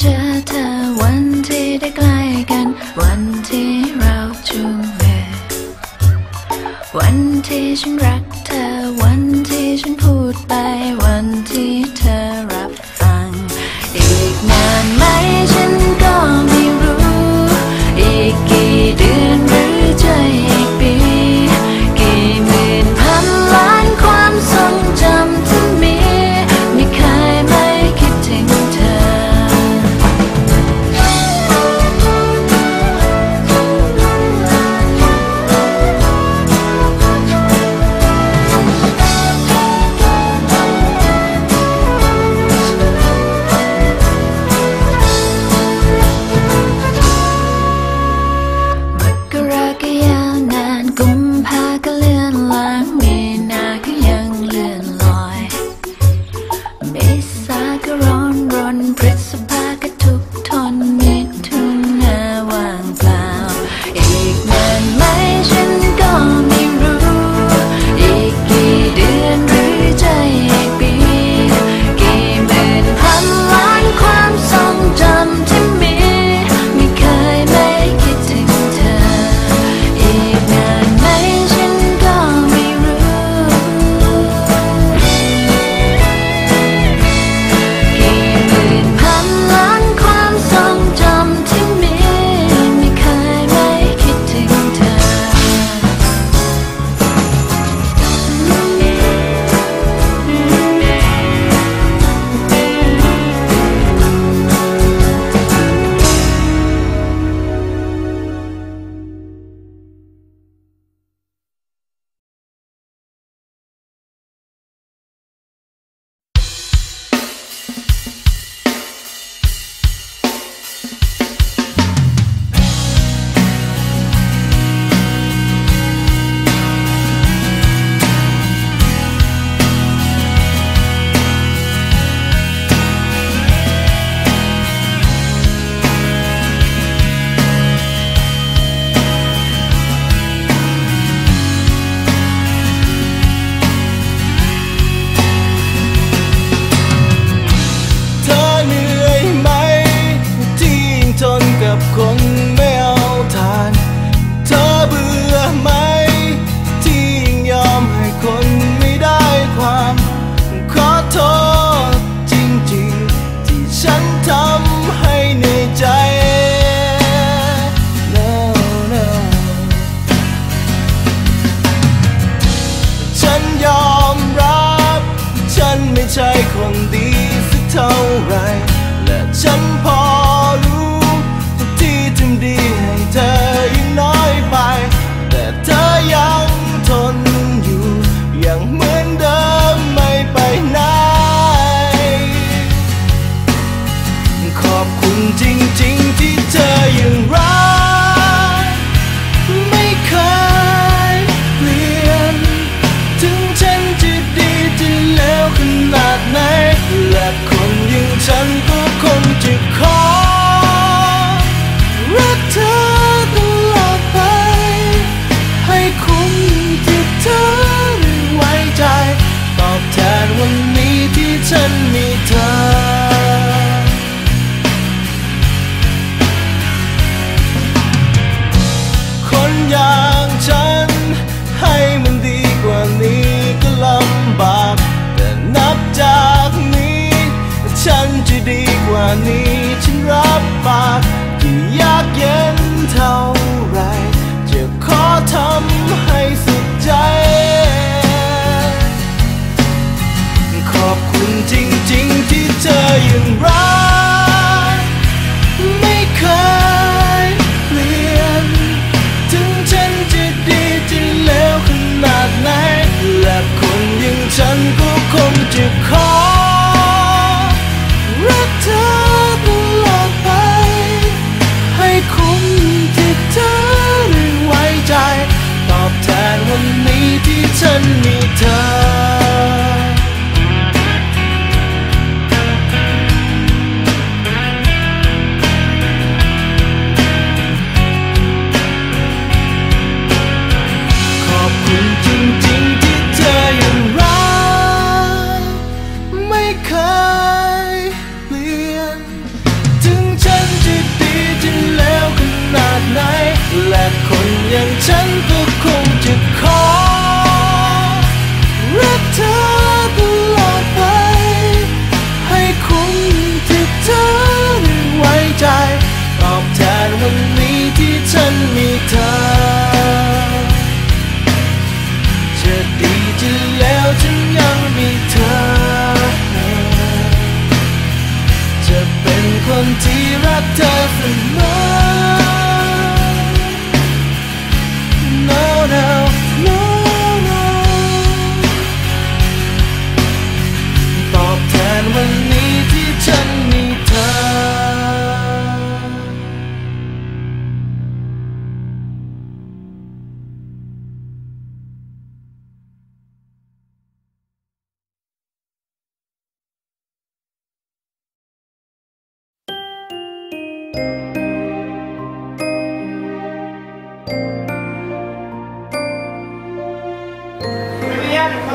ที่ฉั ฉันก็คงจะขอ คนอย่างฉันก็คงจะขอรักเธอตลอดไป ให้คุ้มที่เธอไว้ใจ ตอบแทนวันนี้ที่ฉันมีเธอ จะดีจะแล้วฉันยังมีเธอ จะเป็นคนที่รักเธอ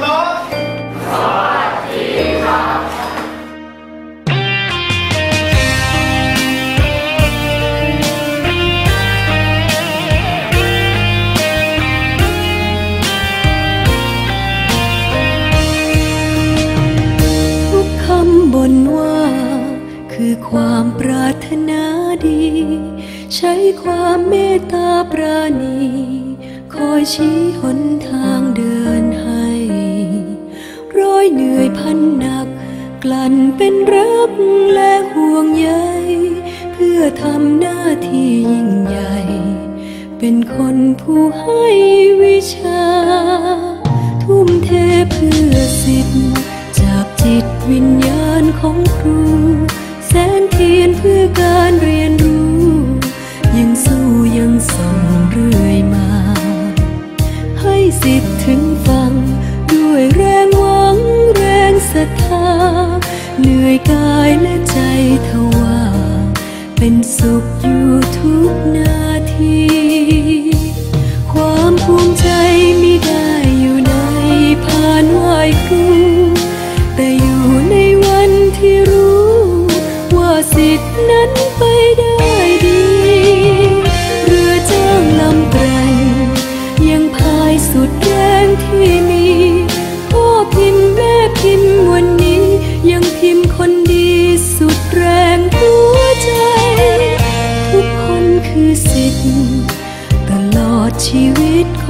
ลบสวัสดีครับทุกคำบนว่า คือความปรารถนาดี ใช้ความเมตตาปราณี คอยชี้หนทางเดิน อยเหนื่อยพันหนัก กลั่นเป็นรับและห่วงใยเพื่อทำหน้าที่ยิ่งใหญ่ เป็นคนผู้ให้วิชา ทุ่มเทเพื่อสิทธิ์จากจิตวิญญาณของครู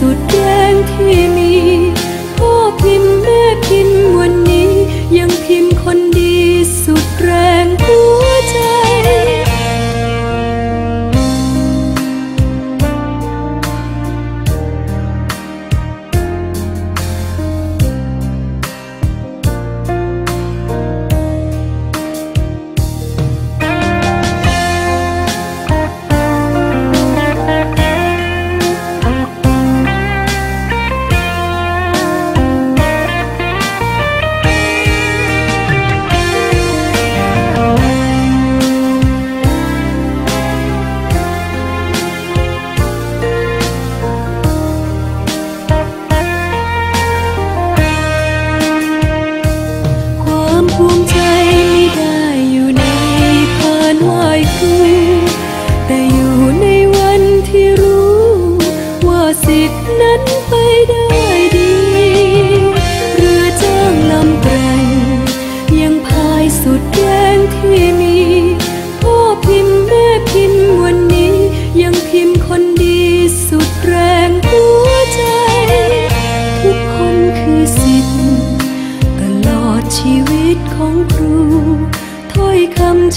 maksudku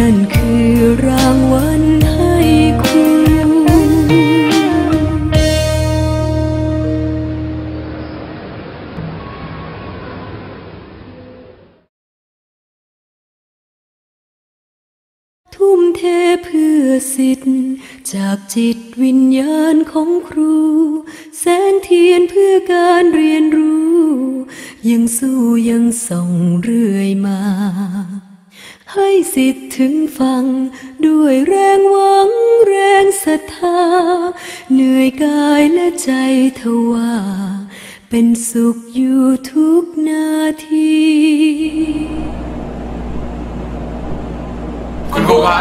นั่นคือรางวัลให้ครูทุ่มเทเพื่อสิทธิ์ จากจิตวิญญาณของครู แสงเทียนเพื่อการเรียนรู้ ยังสู้ยังส่องเรื่อยมา ให้สิทธิ์ถึงฟัง ด้วยแรงหวังแรงศรัทธา เหนื่อยกายและใจทว่า เป็นสุขอยู่ทุกนาทีคุณครูคะ